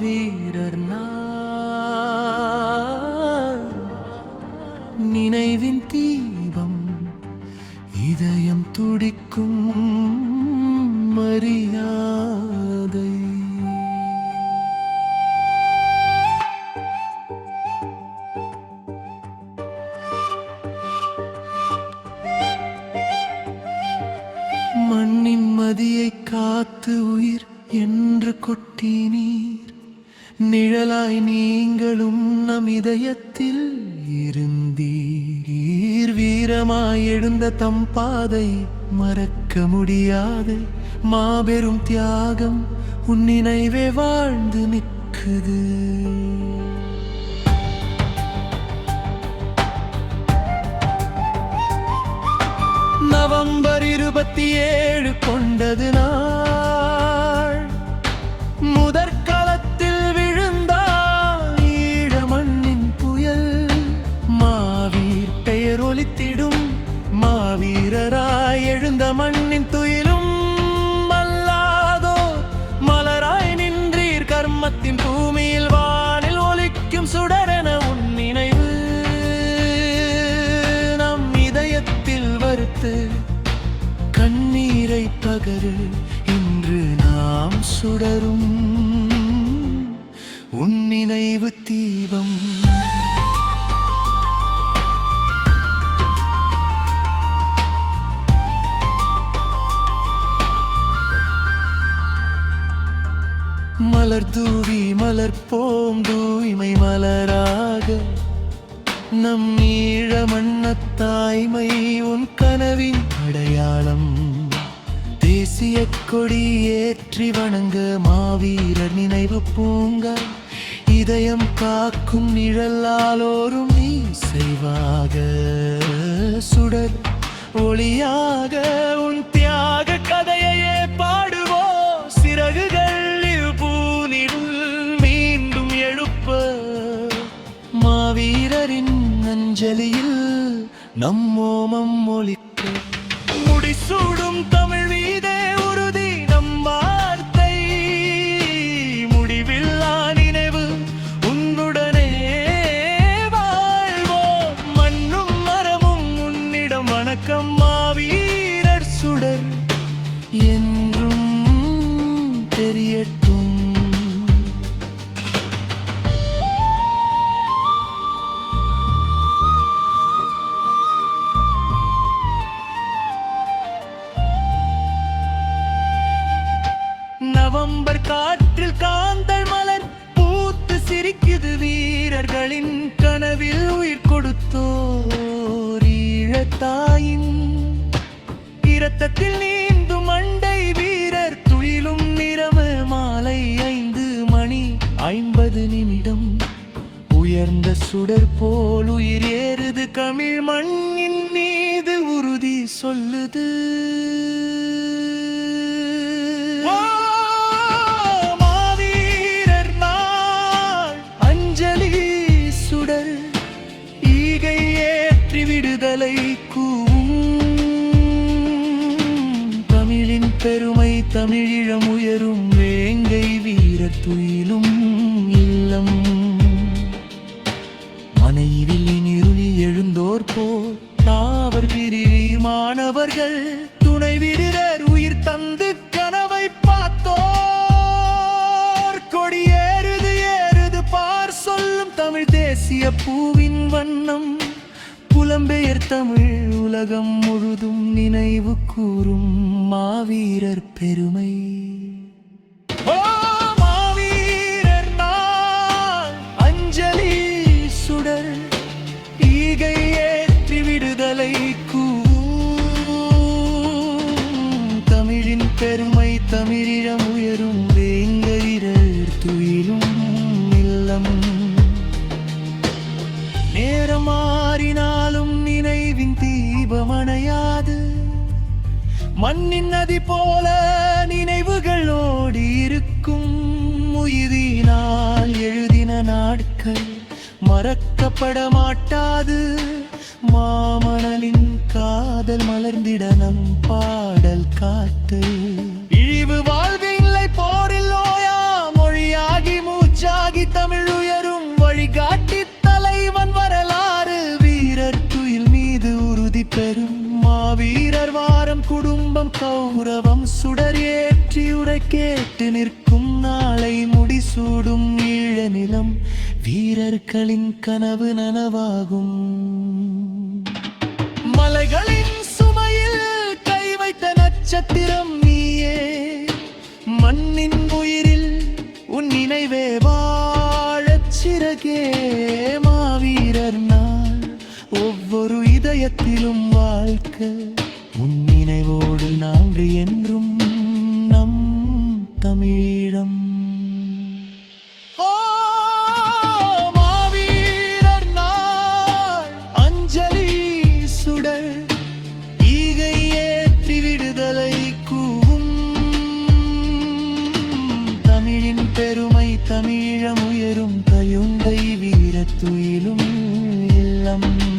மாவீரர் நினைவின் தீபம் இதயம் துடிக்கும் மரியாதை. மண்ணின் மதியை காத்து நீங்களும் இதயத்தில் இருந்தீர். வீரமாய் எழுந்த தம் பாதை மறக்க முடியாது. மாபெரும் தியாகம் உன் நினைவே வாழ்ந்து நிற்குது. நவம்பர் இருபத்தி ஏழு கொண்டது நான் கண்ணீரை பகரு இன்று நாம் சுடரும். உன் நினைவு தீபம். மலர் தூவி மலர் போம் தூய்மை மலராக. நம் ஈழ மண்ணத் தாய்மை உன் கனவின் அடையாளம். தேசிய கொடி ஏற்றி வணங்க மாவீரர் நினைவு பூங்க. இதயம் காக்கும் நிழலாலோரும் நீ செய்வாக. சுடர் ஒளியாக அஞ்சலியில் நம்மோமம் ஒலிக்க. முடிசூடும் தமிழ் மீதே உறுதி நம் வார்த்தை. முடிவில்லா நினைவு உன்னுடனே வாழ்வோம். மண்ணும் மரமும் உன்னிடம் வணக்கம் மாவீரர் சுடர். என்றும் தெரியட்டும். நவம்பர் காற்றில் காந்தல் மலர் பூத்து சிரிக்குது வீரர்களின் கனவில் உயிர் கொடுத்தோர் ஈழத்தாயின். இரத்தத்தில் நீந்தும் மண்டை வீரர் துயிலும் நிறம மாலை ஐந்து மணி ஐம்பது நிமிடம். உயர்ந்த சுடர் போல் உயிர் ஏறுது கமிழ் மண்ணின் மீது உறுதி சொல்லுது. வெற்றி விடுதலை கூவும். தமிழின் பெருமை தமிழிழம் உயரும். வேங்கை வீர துயிலும் இல்லம். மனைவில் இருளி எழுந்தோர் போல். தாவர் பிரிவி மாணவர்கள். துணை விடுதர் உயிர் தந்து கனவை பார்த்தோர். கொடி ஏறுது ஏறுது பார் சொல்லும் தமிழ் தேசிய பூவின் வண்ணம். புலம்பெயர் தமிழ் உலகம் முழுதும் நினைவு கூறும் மாவீரர் பெருமை. மாவீரர் அஞ்சலி சுடர் ஈகை ஏற்றி விடுதலை கூவும் தமிழின் பெருமை தமிழிடம் உயரும் மண்ணின் நதி போல நினைவுகள் ஓடி இருக்கும் உயிரினால் எழுதின நாட்கள் மறக்கப்பட மாட்டாது. மாமணலின் காதல் மலர்ந்திட நம்பா கௌரவம் சுடர் ஏற்றி உரை கேட்டு நிற்கும் நாளை முடிசூடும் ஈழ நிலம். வீரர்களின் கனவு நனவாகும். மலைகளின் சுமையில் கை வைத்த நட்சத்திரம் நீயே. மண்ணின் உயிரில் உன் நினைவே வாழச் சிறகே. மாவீரர் நாள். ஒவ்வொரு இதயத்திலும் வாழ்க்கை என்று என்றும் நம் தமிழம். பெருமை தமிழம் உயரும் தயுந்தை வீரத்துயிலும் இல்லம்.